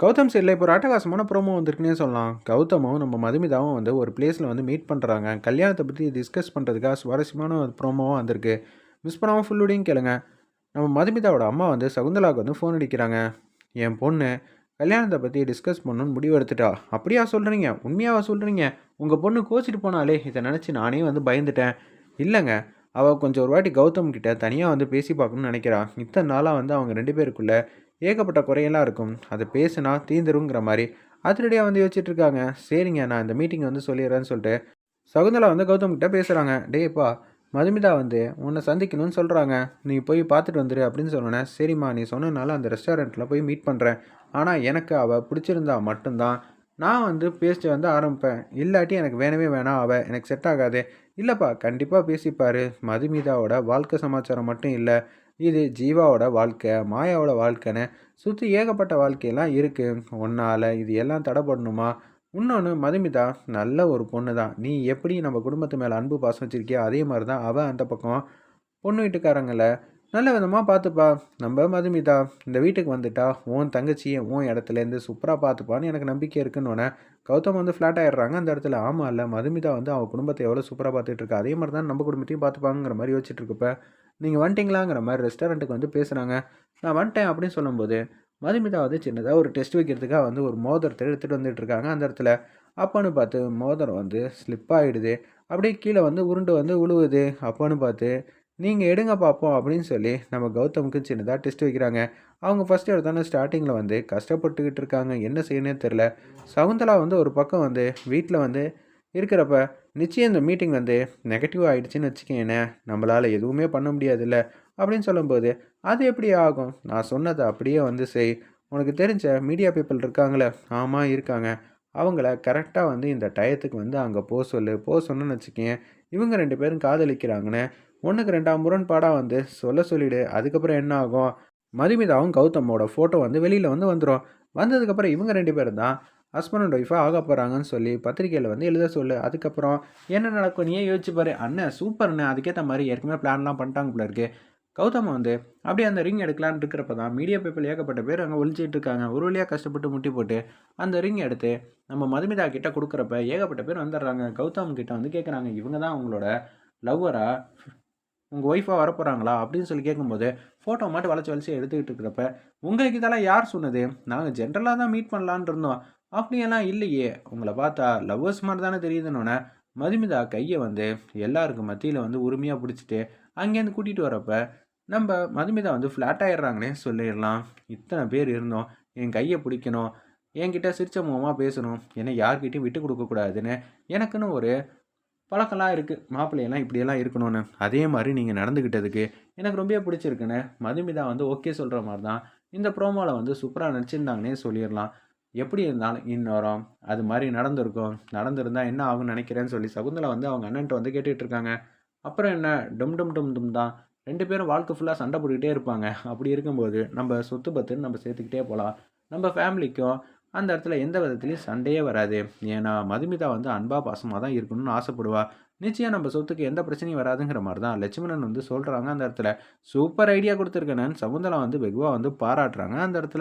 கௌதம் சைடில் இப்போ ஒரு அட்டகாசமான ப்ரோமோ வந்திருக்குன்னே சொல்லலாம். கௌதமும் நம்ம மதுமிதாவும் வந்து ஒரு பிளேஸில் வந்து மீட் பண்ணுறாங்க கல்யாணத்தை பற்றி டிஸ்கஸ் பண்ணுறதுக்காக சுவாரஸ்யமான ஒரு ப்ரோமோவும் வந்திருக்கு. மிஸ் பண்ணாமல் ஃபுல்லுடையும் கேளுங்க. நம்ம மதுமிதாவோட அம்மா வந்து சகுந்தலாவுக்கு வந்து ஃபோன் அடிக்கிறாங்க. என் பொண்ணு கல்யாணத்தை பற்றி டிஸ்கஸ் பண்ணணும்னு முடிவு எடுத்துட்டா. அப்படியா சொல்கிறீங்க உண்மையாவா சொல்கிறீங்க உங்கள் பொண்ணு கோச்சிட்டு போனாலே இதை நினச்சி நானே வந்து பயந்துட்டேன். இல்லைங்க. அவள் கொஞ்சம் ஒரு வாட்டி கௌதம் கிட்ட தனியாக வந்து பேசி பார்க்கணும்னு நினைக்கிறான் இத்தனை நாளாக வந்து அவங்க ரெண்டு பேருக்குள்ளே ஏகப்பட்ட குறையெல்லாம் இருக்கும். அதை பேசுனா தீந்துருங்கிற மாதிரி அதிரடியாக வந்து யோசிச்சுட்டு இருக்காங்க சரிங்க நான் இந்த மீட்டிங் வந்து சொல்லிடுறேன்னு சொல்லிட்டு சகுந்தலா வந்து கௌதம் கிட்ட பேசுகிறாங்க டேப்பா மதுமிதா வந்து உன்னை சந்திக்கணும்னு சொல்கிறாங்க நீ போய் பார்த்துட்டு வந்துரு அப்படின்னு சொன்னேன் சரிம்மா நீ சொன்னனால அந்த ரெஸ்டாரண்ட்டில் போய் மீட் பண்ணுறேன் ஆனால் எனக்கு அவள் பிடிச்சிருந்தா மட்டும்தான். நான் வந்து பேசிட்டு வந்து ஆரம்பிப்பேன். இல்லாட்டி எனக்கு வேணவே வேணாம். அவள் எனக்கு செட் ஆகாது. இல்லைப்பா கண்டிப்பாக பேசிப்பார். மதுமிதாவோட வாழ்க்கை சமாச்சாரம் மட்டும் இல்லை. இது ஜீவாவோட வாழ்க்கை மாயாவோட வாழ்க்கைன்னு சுற்றி ஏகப்பட்ட வாழ்க்கையெல்லாம் இருக்குது ஒன்றால் இது எல்லாம் தடைப்படணுமா இன்னொன்று மதுமிதா நல்ல ஒரு பொண்ணு தான் நீ எப்படி நம்ம குடும்பத்து மேலே அன்பு பாசம் வச்சுருக்கியோ அதே மாதிரி தான் அவள் அந்த பக்கம். பொண்ணு வீட்டுக்காரங்கள நல்ல விதமாக பார்த்துப்பா நம்ம மதுமிதா இந்த வீட்டுக்கு வந்துட்டா உன் தங்கச்சியை உன் இடத்துலேருந்து சூப்பராக பார்த்துப்பான்னு எனக்கு நம்பிக்கை இருக்குன்னு கௌதம் வந்து ஃப்ளாட் ஆயிடுறாங்க. அந்த இடத்துல ஆமாம் இல்லை மதுமிதா வந்து அவள் குடும்பத்தை எவ்வளோ சூப்பராக பார்த்துட்டு இருக்கா? அதே மாதிரி தான் நம்ம குடும்பத்தையும் பார்த்துப்பாங்கிற மாதிரி யோசிச்சுட்டு இருக்கப்ப நீங்கள் வந்துட்டீங்களாங்கிற மாதிரி ரெஸ்டாரண்ட்டுக்கு வந்து பேசுகிறாங்க நான் வந்துட்டேன் அப்படின்னு சொல்லும்போது மதுமிதா வந்து சின்னதாக ஒரு டெஸ்ட் வைக்கிறதுக்காக வந்து ஒரு மோதிரத்தை எடுத்துகிட்டு வந்துட்டு இருக்காங்க அந்த இடத்துல. அப்போன்னு பார்த்து மோதிரம் வந்து ஸ்லிப் ஆகிடுது அப்படியே கீழே வந்து உருண்டு வந்து உழுவுது. அப்போன்னு பார்த்து நீங்கள் எடுங்க பார்ப்போம் அப்படின்னு சொல்லி நம்ம கௌதமுக்கு சின்னதாக டெஸ்ட் வைக்கிறாங்க. அவங்க ஃபஸ்ட்டு எடுத்தோன்னே ஸ்டார்டிங்கில் வந்து கஷ்டப்பட்டுக்கிட்டு இருக்காங்க. என்ன செய்யணும்னே தெரில சகுந்தலா வந்து ஒரு பக்கம் வந்து வீட்டில் வந்து இருக்கிறப்ப நிச்சயம் இந்த மீட்டிங் வந்து நெகட்டிவ் ஆகிடுச்சின்னு வச்சுக்கேன் நம்மளால் எதுவுமே பண்ண முடியாதுல்ல அப்படின்னு சொல்லும்போது அது எப்படி ஆகும்? நான் சொன்னதை அப்படியே வந்து செய். உனக்கு தெரிஞ்ச மீடியா பீப்புள் இருக்காங்களே ஆமாம் இருக்காங்க. அவங்கள கரெக்டாக வந்து இந்த டயத்துக்கு வந்து அங்கே போக சொல்லு. போக சொன்னு வச்சுக்கேன் இவங்க ரெண்டு பேரும் காதலிக்கிறாங்கன்னு ஒன்றுக்கு ரெண்டாம் முரண்பாடாக வந்து சொல்ல சொல்லிவிடு அதுக்கப்புறம் என்ன ஆகும்? மதுமிதாவும் கௌதமோட ஃபோட்டோ வந்து வெளியில் வந்து வந்துடும் வந்ததுக்கப்புறம் இவங்க ரெண்டு பேரும் தான் ஹஸ்பண்ட் அண்ட் ஒய்ஃபாக ஆக போகிறாங்கன்னு சொல்லி பத்திரிக்கையில் வந்து எழுத சொல்லு. அதுக்கப்புறம் என்ன நடக்கும்? நீயே யோசிச்சு பாரு. அண்ணன் சூப்பர்ண்ணே அதுக்கேற்ற மாதிரி ஏற்கனவே பிளான்லாம் பண்ணிட்டாங்க போல இருக்கு. கௌதம் வந்து அப்படியே அந்த ரிங் எடுக்கலான்னு இருக்கிறப்ப தான் மீடியா பேப்பர் ஏகப்பட்ட பேர் அங்கே ஒழிச்சிட்டு இருக்காங்க. ஒரு வழியாக கஷ்டப்பட்டு முட்டி போட்டு அந்த ரிங் எடுத்து நம்ம மதுமிதா கிட்ட கொடுக்குறப்ப ஏகப்பட்ட பேர் வந்துடுறாங்க. கௌதம் கிட்ட வந்து கேட்குறாங்க இவங்க தான் அவங்களோட லவ்வராக உங்கள் ஒய்ஃபாக வரப்போகிறாங்களா அப்படின்னு சொல்லி கேட்கும்போது ஃபோட்டோ மட்டும் வளைச்சி வளைச்சி எடுத்துக்கிட்டு இருக்கிறப்ப உங்களுக்கு இதெல்லாம் யார் சொன்னது? நாங்கள் ஜென்ரலாக தான் மீட் பண்ணலான் இருந்தோம். அப்படியெல்லாம் இல்லையே. உங்களை பார்த்தா லவ்வர்ஸ் மாதிரி தானே தெரியுதுன்னொன்னே மதுமிதா கையை வந்து எல்லாருக்கும் மத்தியில் வந்து உரிமையாக பிடிச்சிட்டு அங்கேருந்து கூட்டிகிட்டு வரப்ப நம்ம மதுமிதா வந்து ஃப்ளாட் ஆயிடுறாங்களே சொல்லிடலாம். இத்தனை பேர் இருந்தோம். என் கையை பிடிக்கணும். என்கிட்ட சிரிச்ச முகமாக பேசணும். என்னை யார்கிட்டையும் விட்டு கொடுக்கக்கூடாதுன்னு எனக்குன்னு ஒரு பழக்கம்லாம் இருக்குது மாப்பிள்ளையெல்லாம் இப்படியெல்லாம் இருக்கணும்னு. அதே மாதிரி நீங்கள் நடந்துக்கிட்டதுக்கு எனக்கு ரொம்ப பிடிச்சிருக்குன்னு மதுமிதா வந்து ஓகே சொல்கிற மாதிரி தான் இந்த ப்ரோமோவில் வந்து சூப்பராக நினச்சிருந்தாங்கன்னே சொல்லிடலாம். எப்படி இருந்தாலும் இன்னொரம் அது மாதிரி நடந்திருக்கும். நடந்திருந்தால் என்ன ஆகும்னு நினைக்கிறேன்னு சொல்லி சகுந்தலா வந்து அவங்க அண்ணன்ட்ட வந்து கேட்டுகிட்டு இருக்காங்க. அப்புறம் என்ன? டும் டும் டும் டும் தான். ரெண்டு பேரும் வாழ்க்கை ஃபுல்லாக சண்டை போட்டுக்கிட்டே இருப்பாங்க. அப்படி இருக்கும்போது நம்ம சொத்து பத்துன்னு நம்ம சேர்த்துக்கிட்டே போகலாம் நம்ம ஃபேமிலிக்கும் அந்த இடத்துல எந்த விதத்துலையும் சண்டையே வராது. ஏன்னா மதுமிதா வந்து அன்பா பாசமாக தான் இருக்கணும்னு ஆசைப்படுவா. நிச்சயம் நம்ம சொத்துக்கு எந்த பிரச்சனையும் வராதுங்கிற மாதிரி தான் லட்சுமணன் வந்து சொல்கிறாங்க அந்த இடத்துல. சூப்பர் ஐடியா கொடுத்துருக்கேன்னு சகுந்தலா வந்து வெகுவாக வந்து பாராட்டுறாங்க அந்த இடத்துல.